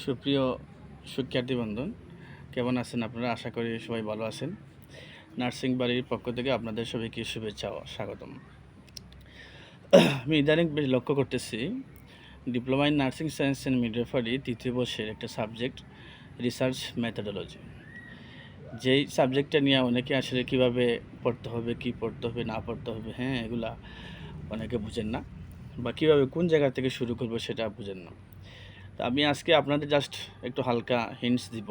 সুপ্রিয় শিক্ষার্থী বন্ধু কেমন আছেন আপনারা? আশা করি সবাই ভালো আছেন। নার্সিং বাড়ির পক্ষ থেকে আপনাদের সবাইকে শুভেচ্ছা স্বাগতম। আমি ইদানিং বেশ লক্ষ্য করতেছি, diploma in nursing science and midwifery তৃতীয় বর্ষের একটা সাবজেক্ট, রিসার্চ মেথোডোলজি। যেই সাবজেক্টটা নিয়ে অনেকে আসলে কীভাবে পড়তে হবে, কি পড়তে হবে, না পড়তে হবে হ্যাঁ এগুলা অনেকে বুঝেন না, বা কীভাবে কোন জায়গা থেকে শুরু করব সেটা বুঝেন না। আমি আজকে আপনাদের জাস্ট একটু হালকা হিন্টস দিব।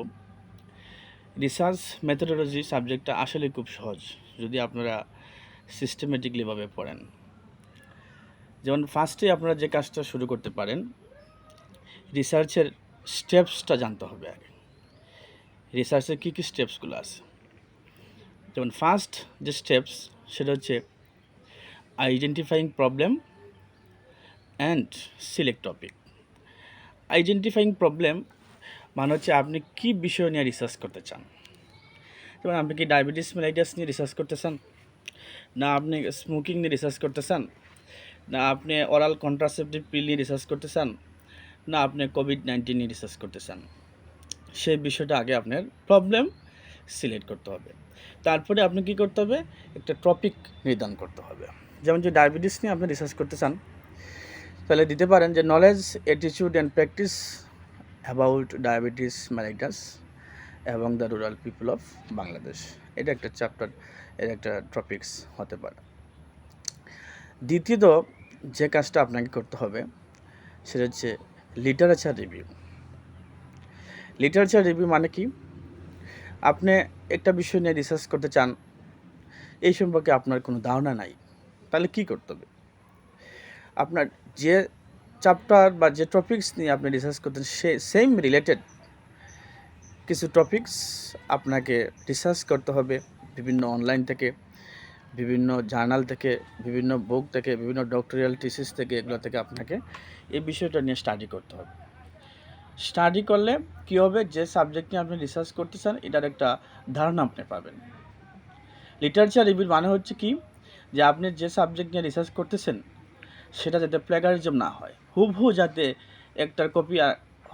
রিসার্চ মেথোডোলজি সাবজেক্টটা আসলে খুব সহজ, যদি আপনারা সিস্টেমেটিকলিভাবে পড়েন। যেমন ফার্স্টে আপনারা যে কাজটা শুরু করতে পারেন রিসার্চের স্টেপসটা জানতে হবে আগে। রিসার্চের কী কী স্টেপসগুলো আছে? যেমন ফার্স্ট যে স্টেপস সেটা হচ্ছে identifying problem and select topic identifying problem মানে হচ্ছে আপনি কি বিষয় নিয়ে রিসার্চ করতে চান? যেমন আপনি কি ডায়াবেটিস মেলাইটাস নিয়ে রিসার্চ করতে চান? না, আপনি স্মোকিং নিয়ে রিসার্চ করতে চান? না, আপনি অরাল কন্ট্রাসেপটিভ পিল নিয়ে রিসার্চ করতে চান? না, আপনি কোভিড নাইন্টিন নিয়ে রিসার্চ করতে চান? সেই বিষয়টা আগে আপনার প্রবলেম সিলেক্ট করতে হবে। তারপরে আপনি কি করতে হবে? একটা টপিক নির্ধারণ করতে হবে। যেমন যে ডায়াবেটিস নিয়ে আপনি রিসার্চ করতে চান তাহলে দিতে পারেন যে knowledge attitude and practice about diabetes mellitus এবং the rural people of Bangladesh এটা একটা চ্যাপ্টার এর একটা টপিকস হতে পারে। দ্বিতীয়ত, যে কাজটা আপনাকে করতে হবে, সেটা হচ্ছে লিটারেচার রিভিউ লিটারেচার রিভিউ মানে কি? আপনি একটা বিষয় নিয়ে রিসার্চ করতে চান, এই সম্পর্কে আপনার কোনো ধারণা নাই, তাহলে কি করতে হবে? আপনার যে চ্যাপ্টার বা যে টপিকস নিয়ে আপনি রিসার্চ করতেন, সে সেম রিলেটেড কিছু টপিকস আপনাকে রিসার্চ করতে হবে বিভিন্ন অনলাইন থেকে, বিভিন্ন জার্নাল থেকে, বিভিন্ন বুক থেকে, বিভিন্ন ডক্টরিয়াল টিসিস থেকে, এগুলো থেকে আপনাকে এই বিষয়টা নিয়ে স্টাডি করতে হবে। স্টাডি করলে কী হবে? যে সাবজেক্ট নিয়ে আপনি রিসার্চ করতে চান এটার একটা ধারণা আপনি পাবেন। লিটারেচার রিভিউ মানে হচ্ছে কি? যে আপনি যে সাবজেক্ট নিয়ে রিসার্চ করতেছেন সেটা যাতে প্লেগারিজম না হয়। হুবহু যাতে একটার কপি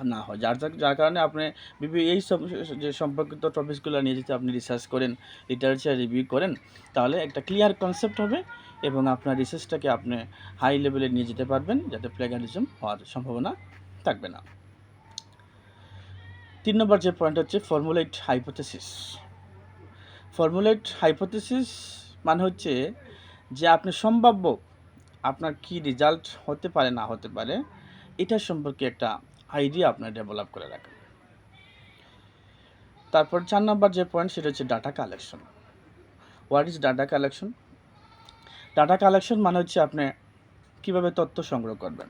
না হয়। যার যার- কারণে আপনি বিভিন্ন এই সব যে সম্পর্কিত টপিকসগুলো নিয়ে যদি আপনি রিসার্চ করেন লিটারেচার রিভিউ করেন, তাহলে একটা ক্লিয়ার কনসেপ্ট হবে এবং আপনার রিসার্চটাকে আপনি হাই লেভেলে নিয়ে যেতে পারবেন, যাতে প্লেগারিজম হওয়ার সম্ভাবনা থাকবে না। তিন নম্বর যে পয়েন্ট হচ্ছে ফর্মুলেট হাইপোথেসিস ফর্মুলেট হাইপোথেসিস মানে হচ্ছে যে আপনি সম্ভাব্য আপনার কি রেজাল্ট হতে পারে, না হতে পারে, এটা সম্পর্কে একটা আইডিয়া আপনার ডেভেলপ করে রাখেন তারপর চার নম্বর যে পয়েন্ট সেটা হচ্ছে data collection what is data collection data collection মানে হচ্ছে আপনি কীভাবে তথ্য সংগ্রহ করবেন।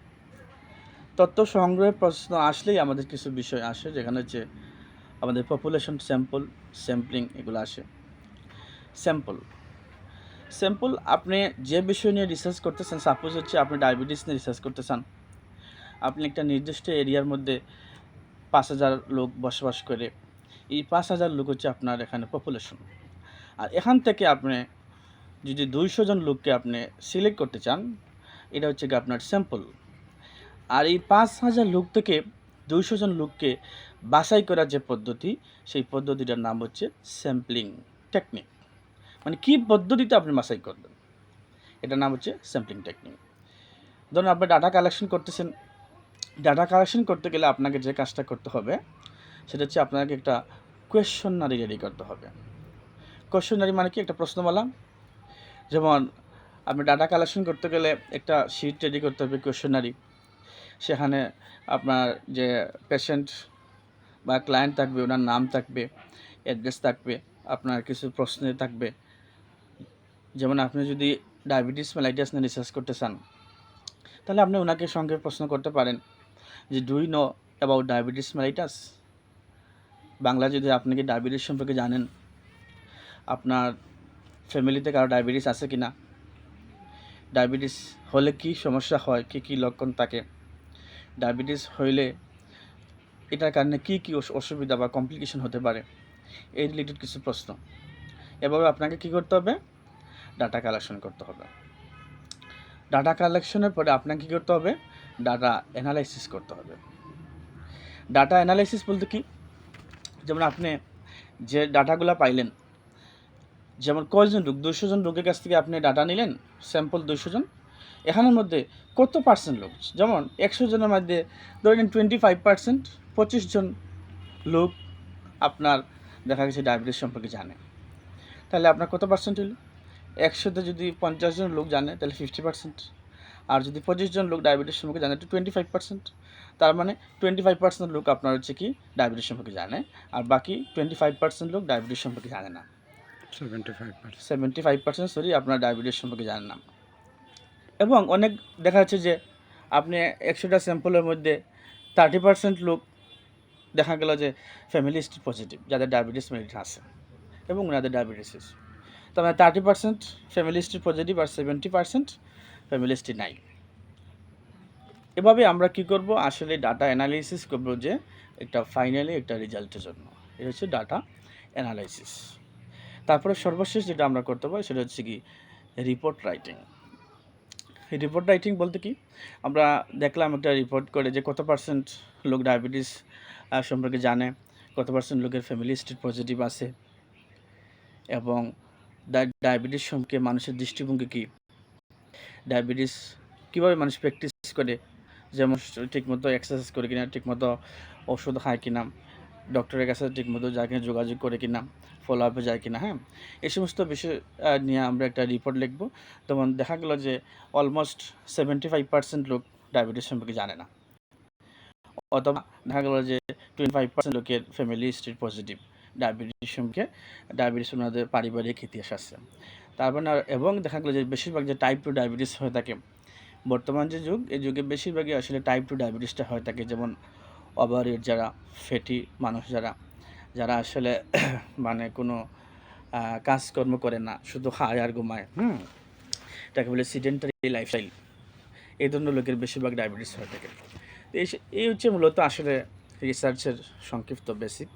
তথ্য সংগ্রহের প্রশ্ন আসলেই আমাদের কিছু বিষয় আসে, যেখানে হচ্ছে আমাদের পপুলেশন স্যাম্পল স্যাম্পলিং এগুলো আসে। স্যাম্পল স্যাম্পল আপনি যে বিষয় নিয়ে রিসার্চ করতেছেন সাপোজ হচ্ছে আপনি ডায়াবেটিস নিয়ে রিসার্চ করতেছেন। আপনি একটা নির্দিষ্ট এরিয়ার মধ্যে পাঁচ হাজার লোক বসবাস করে। এই পাঁচ হাজার লোক হচ্ছে আপনার এখানে পপুলেশন আর এখান থেকে আপনি যদি দুইশো জন লোককে আপনি সিলেক্ট করতে চান, এটা হচ্ছে আপনার স্যাম্পল আর এই পাঁচ হাজার লোক থেকে দুইশো জন লোককে বাছাই করার যে পদ্ধতি, সেই পদ্ধতিটার নাম হচ্ছে স্যাম্পলিং টেকনিক মানে কী পদ্ধতিতে আপনি বাছাই করবেন? এটার নাম হচ্ছে স্যাম্পলিং টেকনিক ধরুন আপনি ডাটা কালেকশন করতেছেন। ডাটা কালেকশন করতে গেলে আপনাকে যে কাজটা করতে হবে, সেটা হচ্ছে আপনাকে একটা কোয়েশনারি রেডি করতে হবে। কোয়েশনারি মানে কি? একটা প্রশ্নমালা। যেমন আপনি ডাটা কালেকশন করতে গেলে একটা শিট রেডি করতে হবে কোয়েশনারি সেখানে আপনার যে পেশেন্ট বা ক্লায়েন্ট থাকবে, ওনার নাম থাকবে অ্যাড্রেস থাকবে, আপনার কিছু প্রশ্ন থাকবে যেমন আপনি যদি ডায়াবেটিস মেলাইটাস নিয়ে রিসার্চ করতে চান, তাহলে আপনি ওনাকে সঙ্গে প্রশ্ন করতে পারেন যে do you know about diabetes mellitus Bangla যদি আপনি কি ডায়াবেটিস সম্পর্কে জানেন, আপনার ফ্যামিলিতে কারও ডায়াবেটিস আছে কি না? ডায়াবেটিস হলে কি সমস্যা হয়? কী কী লক্ষণ থাকে? ডায়াবেটিস হইলে এটার কারণে কী কী অসু- অসুবিধা বা কমপ্লিকেশন হতে পারে? এই রিলেটেড কিছু প্রশ্ন। এভাবে আপনাকে কী করতে হবে? ডাটা কালেকশন করতে হবে। ডাটা কালেকশনের পরে আপনাকে কী করতে হবে? ডাটা অ্যানালাইসিস করতে হবে। ডাটা অ্যানালাইসিস বলতে কি? যেমন আপনি যে ডাটাগুলো পাইলেন, যেমন কয়জন রোগ দুশো জন রোগের কাছ থেকে আপনি ডাটা নিলেন স্যাম্পল দুশো জন এখানের মধ্যে কত পার্সেন্ট লোক? যেমন একশো জনের মধ্যে ধরেন টোয়েন্টি ফাইভ পার্সেন্ট পঁচিশ জন লোক আপনার দেখা গেছে ডায়াবেটিস সম্পর্কে জানে। তাহলে আপনার কত পার্সেন্ট হলো একশোতে যদি পঞ্চাশ জন লোক জানে তাহলে ফিফটি পার্সেন্ট আর যদি পঁচিশ জন লোক ডায়াবেটিস সম্পর্কে জানে তো টোয়েন্টি ফাইভ পার্সেন্ট তার মানে টোয়েন্টি ফাইভ পার্সেন্ট লোক আপনার হচ্ছে কি ডায়াবেটিস সম্পর্কে জানে আর বাকি টোয়েন্টি ফাইভ পার্সেন্ট লোক ডায়াবেটিস সম্পর্কে জানে না। সেভেন্টি ফাইভ পার্সেন্ট সরি আপনার ডায়াবেটিস সম্পর্কে জানেন না। এবং অনেক দেখা যাচ্ছে যে আপনি একশোটা স্যাম্পলের মধ্যে থার্টি পার্সেন্ট লোক দেখা গেল যে ফ্যামিলি হিস্ট্রি পজিটিভ যাদের ডায়াবেটিস মেরিট আছে এবং ওনাদের ডায়াবেটিস তার মানে thirty percent family history positive আর সেভেন্টি পার্সেন্ট ফ্যামিলি হিস্ট্রি নাই। এভাবে আমরা কি করব? আসলে ডাটা অ্যানালাইসিস করব যে একটা ফাইনালি একটা রেজাল্টের জন্য। এটা হচ্ছে ডাটা অ্যানালাইসিস তারপরে সর্বশেষ যেটা আমরা করতে পারি সেটা হচ্ছে কি রিপোর্ট রাইটিং রিপোর্ট রাইটিং বলতে কি? আমরা দেখলাম একটা রিপোর্ট করে যে কত পার্সেন্ট লোক ডায়াবেটিস সম্পর্কে জানে, কত পার্সেন্ট লোকের ফ্যামিলি হিস্ট্রি পজিটিভ আছে। এবং ডায়াবেটিস সম্পর্কে মানুষের দৃষ্টিভঙ্গি কী? ডায়াবেটিস কীভাবে মানুষ প্র্যাকটিস করে? যেমন ঠিকমতো এক্সারসাইজ করে কিনা, ঠিকমতো ওষুধ খায় কিনা ডক্টরের কাছে ঠিকমতো যায় কিনা, যোগাযোগ করে কিনা ফলো আপে যায় কিনা হ্যাঁ? এই সমস্ত বিষয় নিয়ে আমরা একটা রিপোর্ট লিখব। তখন দেখা গেল যে অলমোস্ট সেভেন্টি ফাইভ পার্সেন্ট লোক ডায়াবেটিস সম্পর্কে জানে না। অথবা দেখা গেল যে টোয়েন্টি ফাইভ পার্সেন্ট লোকের family history positive diabetes diabetes ওনাদের পারিবারিক ইতিহাস আছে। তারপর না, এবং দেখা গেলো যে বেশিরভাগ যে টাইপ টু ডায়াবেটিস হয়ে থাকে, বর্তমান যে যুগ, এই যুগে বেশিরভাগই আসলে টাইপ টু ডায়াবেটিসটা হয়ে থাকে, যেমন ওভারের যারা ফ্যাটি মানুষ যারা যারা আসলে মানে কোনো কাজকর্ম করে না, শুধু খায় আর ঘুমায়, হুম? তাকে বলে সিডেন্টারি লাইফস্টাইল এই ধরনের লোকের বেশিরভাগ ডায়াবেটিস হয়ে থাকে। এই এই হচ্ছে মূলত আসলে রিসার্চের সংক্ষিপ্ত বেসিক